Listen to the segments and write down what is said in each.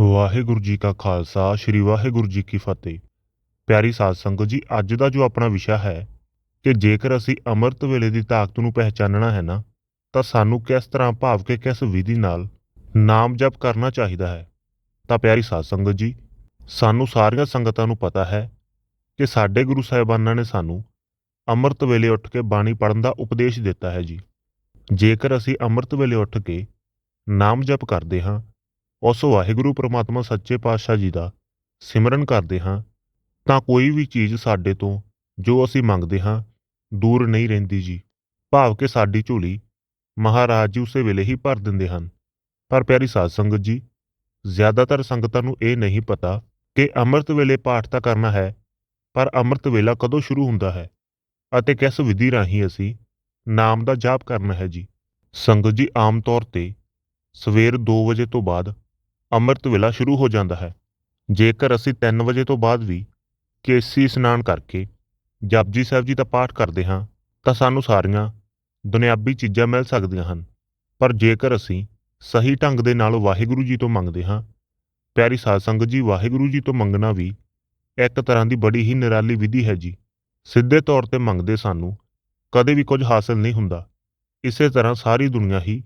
ਵਾਹਿਗੁਰੂ ਜੀ ਕਾ ਖਾਲਸਾ, ਸ੍ਰੀ ਵਾਹਿਗੁਰੂ ਜੀ ਕੀ ਫਤਿਹ। ਪਿਆਰੀ ਸਾਧ ਸੰਗਤ ਜੀ, ਅੱਜ ਦਾ ਜੋ ਆਪਣਾ ਵਿਸ਼ਾ ਹੈ ਕਿ ਜੇਕਰ ਅਸੀਂ ਅੰਮ੍ਰਿਤ ਵੇਲੇ ਦੀ ਤਾਕਤ ਨੂੰ ਪਹਿਚਾਨਣਾ ਹੈ ਨਾ, ਤਾਂ ਸਾਨੂੰ ਕਿਸ ਤਰ੍ਹਾਂ ਭਾਵ ਕੇ ਕਿਸ ਵਿਧੀ ਨਾਲ ਨਾਮ ਜਪ ਕਰਨਾ ਚਾਹੀਦਾ ਹੈ? ਤਾਂ ਪਿਆਰੀ ਸਾਧ ਸੰਗਤ ਜੀ, ਸਾਨੂੰ ਸਾਰੀਆਂ ਸੰਗਤਾਂ ਨੂੰ ਪਤਾ ਹੈ ਕਿ ਸਾਡੇ ਗੁਰੂ ਸਾਹਿਬਾਨਾਂ ਨੇ ਸਾਨੂੰ ਅੰਮ੍ਰਿਤ ਵੇਲੇ ਉੱਠ ਕੇ ਬਾਣੀ ਪੜ੍ਹਨ ਦਾ ਉਪਦੇਸ਼ ਦਿੱਤਾ ਹੈ ਜੀ। ਜੇਕਰ ਅਸੀਂ ਅੰਮ੍ਰਿਤ ਵੇਲੇ ਉੱਠ ਕੇ ਨਾਮ ਜਪ ਕਰਦੇ ਹਾਂ ਉਸ ਵਾਹਿਗੁਰੂ ਪ੍ਰਮਾਤਮਾ ਸੱਚੇ ਪਾਤਸ਼ਾਹ ਜੀ ਦਾ ਸਿਮਰਨ ਕਰਦੇ ਹਾਂ, ਤਾਂ ਕੋਈ ਵੀ ਚੀਜ਼ ਸਾਡੇ ਤੋਂ ਜੋ ਅਸੀਂ ਮੰਗਦੇ ਹਾਂ, ਦੂਰ ਨਹੀਂ ਰਹਿੰਦੀ ਜੀ। ਭਾਵ ਕਿ ਸਾਡੀ ਝੋਲੀ ਮਹਾਰਾਜ ਜੀ ਉਸੇ ਵੇਲੇ ਹੀ ਭਰ ਦਿੰਦੇ ਹਨ। ਪਰ ਪਿਆਰੀ ਸਾਧ ਸੰਗਤ ਜੀ, ਜ਼ਿਆਦਾਤਰ ਸੰਗਤਾਂ ਨੂੰ ਇਹ ਨਹੀਂ ਪਤਾ ਕਿ ਅੰਮ੍ਰਿਤ ਵੇਲੇ ਪਾਠ ਤਾਂ ਕਰਨਾ ਹੈ, ਪਰ ਅੰਮ੍ਰਿਤ ਵੇਲਾ ਕਦੋਂ ਸ਼ੁਰੂ ਹੁੰਦਾ ਹੈ ਅਤੇ ਕਿਸ ਵਿਧੀ ਰਾਹੀਂ ਅਸੀਂ ਨਾਮ ਦਾ ਜਾਪ ਕਰਨਾ ਹੈ ਜੀ। ਸੰਗਤ ਜੀ, ਆਮ ਤੌਰ ਤੇ ਸਵੇਰ 2 ਵਜੇ ਤੋਂ ਬਾਅਦ ਅੰਮ੍ਰਿਤ ਵੇਲਾ ਸ਼ੁਰੂ ਹੋ ਜਾਂਦਾ ਹੈ। ਜੇਕਰ ਅਸੀਂ 3 ਵਜੇ ਤੋਂ ਬਾਅਦ ਵੀ ਕੇਸੀ ਇਸ਼ਨਾਨ ਕਰਕੇ ਜਪਜੀ ਸਾਹਿਬ ਜੀ ਦਾ ਪਾਠ ਕਰਦੇ ਹਾਂ, ਤਾਂ ਸਾਨੂੰ ਸਾਰੀਆਂ ਦੁਨਿਆਵੀ ਚੀਜ਼ਾਂ ਮਿਲ ਸਕਦੀਆਂ ਹਨ। ਪਰ ਜੇਕਰ ਅਸੀਂ ਸਹੀ ਢੰਗ ਦੇ ਨਾਲ ਵਾਹਿਗੁਰੂ ਜੀ ਤੋਂ ਮੰਗਦੇ ਹਾਂ, ਪਿਆਰੀ ਸਾਧ ਸੰਗਤ ਜੀ, ਵਾਹਿਗੁਰੂ ਜੀ ਤੋਂ ਮੰਗਣਾ ਵੀ ਇੱਕ ਤਰ੍ਹਾਂ ਦੀ ਬੜੀ ਹੀ ਨਿਰਾਲੀ ਵਿਧੀ ਹੈ ਜੀ। ਸਿੱਧੇ ਤੌਰ ਤੇ ਮੰਗਦੇ ਸਾਨੂੰ ਕਦੇ ਵੀ ਕੁਝ ਹਾਸਲ ਨਹੀਂ ਹੁੰਦਾ। ਇਸੇ ਤਰ੍ਹਾਂ ਸਾਰੀ ਦੁਨੀਆ ਹੀ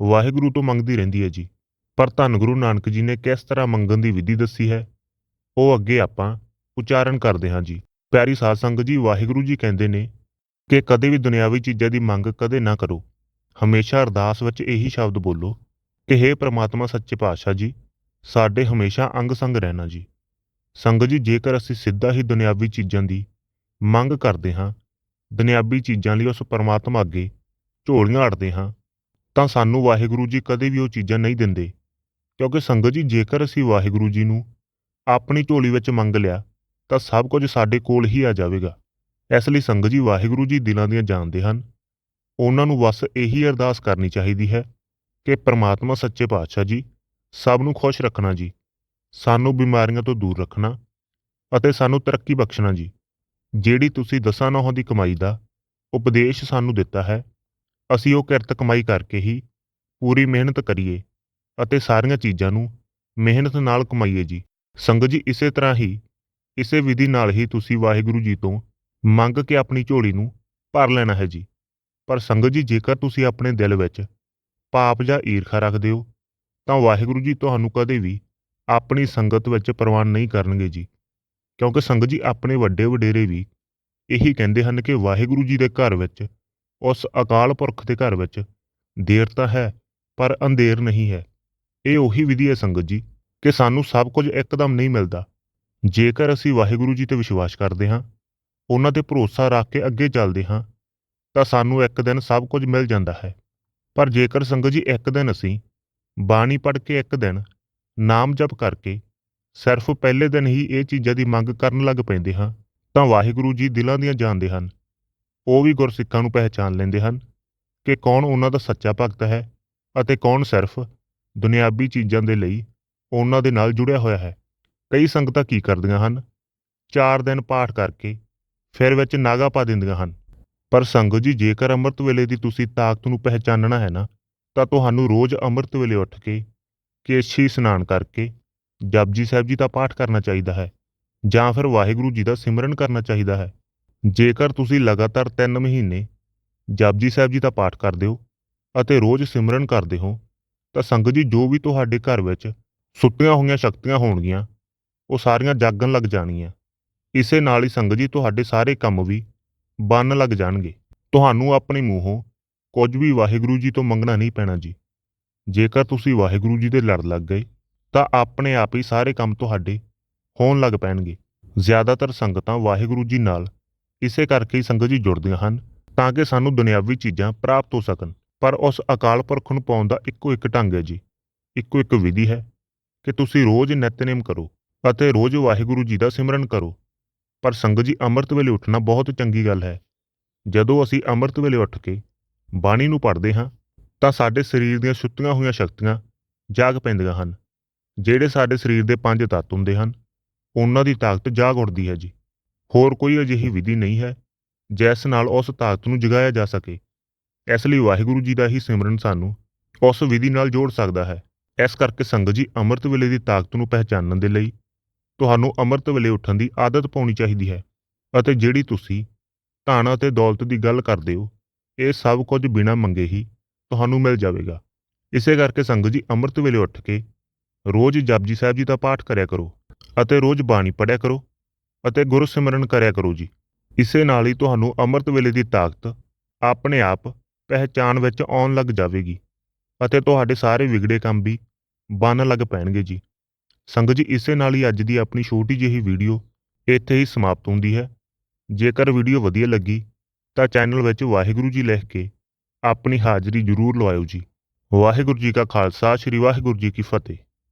ਵਾਹਿਗੁਰੂ ਤੋਂ ਮੰਗਦੀ ਰਹਿੰਦੀ ਹੈ ਜੀ। ਪਰ ਧੰਨ ਗੁਰੂ ਨਾਨਕ ਜੀ ਨੇ ਕਿਸ ਤਰ੍ਹਾਂ ਮੰਗਣ ਦੀ ਵਿਧੀ ਦੱਸੀ ਹੈ? ਉਹ ਅੱਗੇ ਆਪਾਂ ਉਚਾਰਨ ਕਰਦੇ ਹਾਂ ਜੀ। ਪਿਆਰੀ ਸਾਧ ਸੰਗਤ ਜੀ, ਵਾਹਿਗੁਰੂ ਜੀ ਕਹਿੰਦੇ ਨੇ ਕਿ ਕਦੇ ਵੀ ਦੁਨਿਆਵੀ ਚੀਜ਼ਾਂ ਦੀ ਮੰਗ ਕਦੇ ਨਾ ਕਰੋ। ਹਮੇਸ਼ਾ ਅਰਦਾਸ ਵਿੱਚ ਇਹੀ ਸ਼ਬਦ ਬੋਲੋ ਕਿ हे ਪ੍ਰਮਾਤਮਾ, ਸੱਚੇ ਪਾਤਸ਼ਾਹ ਜੀ, ਸਾਡੇ ਹਮੇਸ਼ਾ ਅੰਗ ਸੰਗ ਰਹਿਣਾ ਜੀ। ਸੰਗਤ ਜੀ, ਜੇਕਰ ਅਸੀਂ ਸਿੱਧਾ ਹੀ ਦੁਨਿਆਵੀ ਚੀਜ਼ਾਂ ਦੀ ਮੰਗ ਕਰਦੇ ਹਾਂ, ਦੁਨਿਆਵੀ ਚੀਜ਼ਾਂ ਲਈ ਉਸ ਪਰਮਾਤਮਾ ਅੱਗੇ ਝੋਲੀਆਂ ਅੜਦੇ ਹਾਂ, ਤਾਂ ਸਾਨੂੰ ਵਾਹਿਗੁਰੂ ਜੀ ਕਦੇ ਵੀ ਉਹ ਚੀਜ਼ਾਂ ਨਹੀਂ ਦਿੰਦੇ। ਕਿਉਂਕਿ ਸੰਗਤ ਜੀ, ਜੇਕਰ ਅਸੀਂ ਵਾਹਿਗੁਰੂ ਜੀ ਨੂੰ ਆਪਣੀ ਝੋਲੀ ਵਿੱਚ ਮੰਗ ਲਿਆ, ਤਾਂ ਸਭ ਕੁਝ ਸਾਡੇ ਕੋਲ ਹੀ ਆ ਜਾਵੇਗਾ। ਇਸ ਲਈ ਸੰਗਤ ਜੀ, ਵਾਹਿਗੁਰੂ ਜੀ ਦਿਲਾਂ ਦੀਆਂ ਜਾਣਦੇ ਹਨ, ਉਹਨਾਂ ਨੂੰ ਬਸ ਇਹੀ ਅਰਦਾਸ ਕਰਨੀ ਚਾਹੀਦੀ ਹੈ ਕਿ ਪ੍ਰਮਾਤਮਾ ਸੱਚੇ ਪਾਤਸ਼ਾਹ ਜੀ, ਸਭ ਨੂੰ ਖੁਸ਼ ਰੱਖਣਾ ਜੀ, ਸਾਨੂੰ ਬਿਮਾਰੀਆਂ ਤੋਂ ਦੂਰ ਰੱਖਣਾ ਅਤੇ ਸਾਨੂੰ ਤਰੱਕੀ ਬਖਸ਼ਣਾ ਜੀ। ਜਿਹੜੀ ਤੁਸੀਂ ਦਸਾਂ ਨੌਹਾਂ ਦੀ ਕਮਾਈ ਦਾ ਉਪਦੇਸ਼ ਸਾਨੂੰ ਦਿੱਤਾ ਹੈ, ਅਸੀਂ ਉਹ ਕਿਰਤ ਕਮਾਈ ਕਰਕੇ ਹੀ ਪੂਰੀ ਮਿਹਨਤ ਕਰੀਏ। ਅਤੇ ਸਾਰੀਆਂ ਚੀਜ਼ਾਂ ਨੂੰ ਮਿਹਨਤ ਨਾਲ ਕਮਾਈਏ ਜੀ। ਸੰਗਤ ਜੀ, ਇਸੇ ਤਰ੍ਹਾਂ ਹੀ, ਇਸੇ ਵਿਧੀ ਨਾਲ ਹੀ ਤੁਸੀਂ ਵਾਹਿਗੁਰੂ ਜੀ ਤੋਂ ਮੰਗ ਕੇ ਆਪਣੀ ਝੋਲੀ ਨੂੰ ਭਰ ਲੈਣਾ ਹੈ ਜੀ। ਪਰ ਸੰਗਤ ਜੀ, ਜੇਕਰ ਤੁਸੀਂ ਆਪਣੇ ਦਿਲ ਵਿੱਚ ਪਾਪ ਜਾਂ ਈਰਖਾ ਰੱਖਦੇ ਹੋ ਤਾਂ ਵਾਹਿਗੁਰੂ ਜੀ ਤੁਹਾਨੂੰ ਕਦੇ ਵੀ ਆਪਣੀ ਸੰਗਤ ਵਿੱਚ ਪ੍ਰਵਾਨ ਨਹੀਂ ਕਰਨਗੇ ਜੀ। ਕਿਉਂਕਿ ਸੰਗਤ ਜੀ, ਆਪਣੇ ਵੱਡੇ ਵਡੇਰੇ ਵੀ ਇਹੀ ਕਹਿੰਦੇ ਹਨ ਕਿ ਵਾਹਿਗੁਰੂ ਜੀ ਦੇ ਘਰ ਵਿੱਚ, ਉਸ ਅਕਾਲ ਪੁਰਖ ਦੇ ਘਰ ਵਿੱਚ ਦੇਰ ਤਾਂ ਹੈ, ਪਰ ਅੰਧੇਰ ਨਹੀਂ ਹੈ। ਇਹ ਉਹੀ ਵਿਧੀ ਹੈ ਸੰਗਤ ਜੀ, ਕਿ ਸਾਨੂੰ ਸਭ ਕੁਝ ਇੱਕਦਮ ਨਹੀਂ ਮਿਲਦਾ। ਜੇਕਰ ਅਸੀਂ ਵਾਹਿਗੁਰੂ ਜੀ ਤੇ ਵਿਸ਼ਵਾਸ ਕਰਦੇ ਹਾਂ, ਉਹਨਾਂ ਤੇ ਭਰੋਸਾ ਰੱਖ ਕੇ ਅੱਗੇ ਚੱਲਦੇ ਹਾਂ, ਤਾਂ ਸਾਨੂੰ ਇੱਕ ਦਿਨ ਸਭ ਕੁਝ ਮਿਲ ਜਾਂਦਾ ਹੈ। ਪਰ ਜੇਕਰ ਸੰਗਤ ਜੀ ਇੱਕ ਦਿਨ ਅਸੀਂ ਬਾਣੀ ਪੜ੍ਹ ਕੇ ਇੱਕ ਦਿਨ ਨਾਮ ਜਪ ਕਰਕੇ ਸਿਰਫ ਪਹਿਲੇ ਦਿਨ ਹੀ ਇਹ ਚੀਜ਼ਾਂ ਦੀ ਮੰਗ ਕਰਨ ਲੱਗ ਪੈਂਦੇ ਹਾਂ, ਤਾਂ ਵਾਹਿਗੁਰੂ ਜੀ ਦਿਲਾਂ ਦੀਆਂ ਜਾਣਦੇ ਹਨ। ਉਹ ਵੀ ਗੁਰਸਿੱਖਾਂ ਨੂੰ ਪਹਿਚਾਨ ਲੈਂਦੇ ਹਨ ਕਿ ਕੌਣ ਉਹਨਾਂ ਦਾ ਸੱਚਾ ਭਗਤ ਹੈ ਅਤੇ ਕੌਣ ਸਿਰਫ ਦੁਨਿਆਵੀ ਚੀਜ਼ਾਂ ਦੇ ਲਈ ਉਹਨਾਂ ਦੇ ਨਾਲ ਜੁੜਿਆ ਹੋਇਆ ਹੈ। ਕਈ ਸੰਗਤਾਂ ਕੀ ਕਰਦੀਆਂ ਹਨ? ਚਾਰ ਦਿਨ ਪਾਠ ਕਰਕੇ ਫਿਰ ਵਿੱਚ ਨਾਗਾ ਪਾ ਦਿੰਦੀਆਂ ਹਨ। ਪਰ ਸੰਗਤ ਜੀ, ਜੇਕਰ ਅੰਮ੍ਰਿਤ ਵੇਲੇ ਦੀ ਤੁਸੀਂ ਤਾਕਤ ਨੂੰ ਪਹਿਚਾਨਣਾ ਹੈ ਨਾ, ਤਾਂ ਤੁਹਾਨੂੰ ਰੋਜ਼ ਅੰਮ੍ਰਿਤ ਵੇਲੇ ਉੱਠ ਕੇ ਕੇਸ਼ੀ ਇਸ਼ਨਾਨ ਕਰਕੇ ਜਪਜੀ ਸਾਹਿਬ ਜੀ ਦਾ ਪਾਠ ਕਰਨਾ ਚਾਹੀਦਾ ਹੈ, ਜਾਂ ਫਿਰ ਵਾਹਿਗੁਰੂ ਜੀ ਦਾ ਸਿਮਰਨ ਕਰਨਾ ਚਾਹੀਦਾ ਹੈ। ਜੇਕਰ ਤੁਸੀਂ ਲਗਾਤਾਰ 3 ਮਹੀਨੇ ਜਪਜੀ ਸਾਹਿਬ ਜੀ ਦਾ ਪਾਠ ਕਰਦੇ ਹੋ ਅਤੇ ਰੋਜ਼ ਸਿਮਰਨ ਕਰਦੇ ਹੋ ਤਾਂ ਸੰਗਤ ਜੀ, ਜੋ ਵੀ ਤੁਹਾਡੇ ਘਰ ਵਿੱਚ ਸੁੱਤੀਆਂ ਹੋਈਆਂ, ਸ਼ਕਤੀਆਂ ਹੋਣਗੀਆਂ, ਉਹ ਸਾਰੀਆਂ ਜਾਗਣ ਲੱਗ ਜਾਣਗੀਆਂ। ਇਸੇ ਨਾਲ ਹੀ ਸੰਗਤ ਜੀ, ਤੁਹਾਡੇ ਸਾਰੇ ਕੰਮ ਵੀ ਬੰਨ ਲੱਗ ਜਾਣਗੇ। ਤੁਹਾਨੂੰ ਆਪਣੇ ਮੂੰਹੋਂ ਕੁਝ ਵੀ ਵਾਹਿਗੁਰੂ ਜੀ ਤੋਂ ਮੰਗਣਾ ਨਹੀਂ ਪੈਣਾ ਜੀ। ਜੇਕਰ ਤੁਸੀਂ ਵਾਹਿਗੁਰੂ ਜੀ ਦੇ ਲੜ ਲੱਗ ਗਏ, ਤਾਂ ਆਪਣੇ ਆਪ ਹੀ ਸਾਰੇ ਕੰਮ ਤੁਹਾਡੇ ਹੋਣ ਲੱਗ ਪੈਣਗੇ। ਜ਼ਿਆਦਾਤਰ ਸੰਗਤਾਂ ਵਾਹਿਗੁਰੂ ਜੀ ਨਾਲ ਇਸੇ ਕਰਕੇ ਹੀ ਸੰਗਤ ਜੀ ਜੁੜਦੀਆਂ ਹਨ, ਤਾਂ ਕਿ ਸਾਨੂੰ ਦੁਨਿਆਵੀ ਚੀਜ਼ਾਂ ਪ੍ਰਾਪਤ ਹੋ ਸਕਣ। ਪਰ ਉਸ ਅਕਾਲ ਪੁਰਖ ਨੂੰ ਪਾਉਣ ਦਾ ਇੱਕੋ ਇੱਕ ਢੰਗ ਹੈ ਜੀ। ਇੱਕੋ ਇੱਕ ਵਿਧੀ ਹੈ ਕਿ ਤੁਸੀਂ ਰੋਜ਼ ਨਿਤਨੇਮ ਕਰੋ ਅਤੇ ਰੋਜ਼ ਵਾਹਿਗੁਰੂ ਜੀ ਦਾ ਸਿਮਰਨ ਕਰੋ। ਪਰ ਸੰਗਤ ਜੀ, ਅੰਮ੍ਰਿਤ ਵੇਲੇ ਉੱਠਣਾ ਬਹੁਤ ਚੰਗੀ ਗੱਲ ਹੈ। ਜਦੋਂ ਅਸੀਂ ਅੰਮ੍ਰਿਤ ਵੇਲੇ ਉੱਠ ਕੇ ਬਾਣੀ ਨੂੰ ਪੜ੍ਹਦੇ ਹਾਂ, ਤਾਂ ਸਾਡੇ ਸਰੀਰ ਦੀਆਂ ਸੁੱਤੀਆਂ ਹੋਈਆਂ ਸ਼ਕਤੀਆਂ ਜਾਗ ਪੈਂਦੀਆਂ ਹਨ। ਜਿਹੜੇ ਸਾਡੇ ਸਰੀਰ ਦੇ ਪੰਜ ਤੱਤ ਹੁੰਦੇ ਹਨ, ਉਹਨਾਂ ਦੀ ਤਾਕਤ ਜਾਗ ਉੱਠਦੀ ਹੈ ਜੀ। ਹੋਰ ਕੋਈ ਅਜਿਹੀ ਵਿਧੀ ਨਹੀਂ ਹੈ, ਜਿਸ ਨਾਲ ਉਸ ਤਾਕਤ ਨੂੰ ਜਗਾਇਆ ਜਾ ਸਕੇ। ਇਸ ਲਈ ਵਾਹਿਗੁਰੂ ਜੀ ਦਾ ਹੀ ਸਿਮਰਨ ਸਾਨੂੰ ਉਸ ਵਿਧੀ ਨਾਲ ਜੋੜ ਸਕਦਾ ਹੈ। ਇਸ ਕਰਕੇ ਸੰਗਤ ਜੀ ਅੰਮ੍ਰਿਤ ਵੇਲੇ ਦੀ ਤਾਕਤ ਨੂੰ ਪਹਿਚਾਨਣ ਦੇ ਲਈ ਤੁਹਾਨੂੰ ਅੰਮ੍ਰਿਤ ਵੇਲੇ ਉੱਠਣ ਦੀ ਆਦਤ ਪਾਉਣੀ ਚਾਹੀਦੀ ਹੈ ਅਤੇ ਜਿਹੜੀ ਤੁਸੀਂ ਧਨ ਅਤੇ ਦੌਲਤ ਦੀ ਗੱਲ ਕਰਦੇ ਹੋ, ਇਹ ਸਭ ਕੁਝ ਬਿਨਾਂ ਮੰਗੇ ਹੀ ਤੁਹਾਨੂੰ ਮਿਲ ਜਾਵੇਗਾ। ਇਸੇ ਕਰਕੇ ਸੰਗਤ ਜੀ ਅੰਮ੍ਰਿਤ ਵੇਲੇ ਉੱਠ ਕੇ ਰੋਜ਼ ਜਪਜੀ ਸਾਹਿਬ ਜੀ ਦਾ ਪਾਠ ਕਰਿਆ ਕਰੋ ਅਤੇ ਰੋਜ਼ ਬਾਣੀ ਪੜਿਆ ਕਰੋ ਅਤੇ ਗੁਰੂ ਸਿਮਰਨ ਕਰਿਆ ਕਰੋ ਜੀ। ਇਸੇ ਨਾਲ ਹੀ ਤੁਹਾਨੂੰ ਅੰਮ੍ਰਿਤ ਵੇਲੇ ਦੀ ਤਾਕਤ ਆਪਣੇ ਆਪ ਪਹਿਚਾਨ ਵਿੱਚ ਆਉਣ ਲੱਗ ਜਾਵੇਗੀ ਅਤੇ ਤੁਹਾਡੇ ਸਾਰੇ ਵਿਗੜੇ ਕੰਮ ਵੀ ਬਣ ਲੱਗ ਪੈਣਗੇ ਜੀ। ਸੰਗਤ ਜੀ, ਇਸੇ ਨਾਲ ਹੀ ਅੱਜ ਦੀ ਆਪਣੀ ਛੋਟੀ ਜਿਹੀ ਵੀਡੀਓ ਇੱਥੇ ਹੀ ਸਮਾਪਤ ਹੁੰਦੀ ਹੈ। ਜੇਕਰ ਵੀਡੀਓ ਵਧੀਆ ਲੱਗੀ ਤਾਂ ਚੈਨਲ ਵਿੱਚ ਵਾਹਿਗੁਰੂ ਜੀ ਲਿਖ ਕੇ ਆਪਣੀ ਹਾਜ਼ਰੀ ਜ਼ਰੂਰ ਲਵਾਇਓ ਜੀ। ਵਾਹਿਗੁਰੂ ਜੀ ਕਾ ਖਾਲਸਾ, ਸ੍ਰੀ ਵਾਹਿਗੁਰੂ ਜੀ ਕੀ ਫਤਿਹ।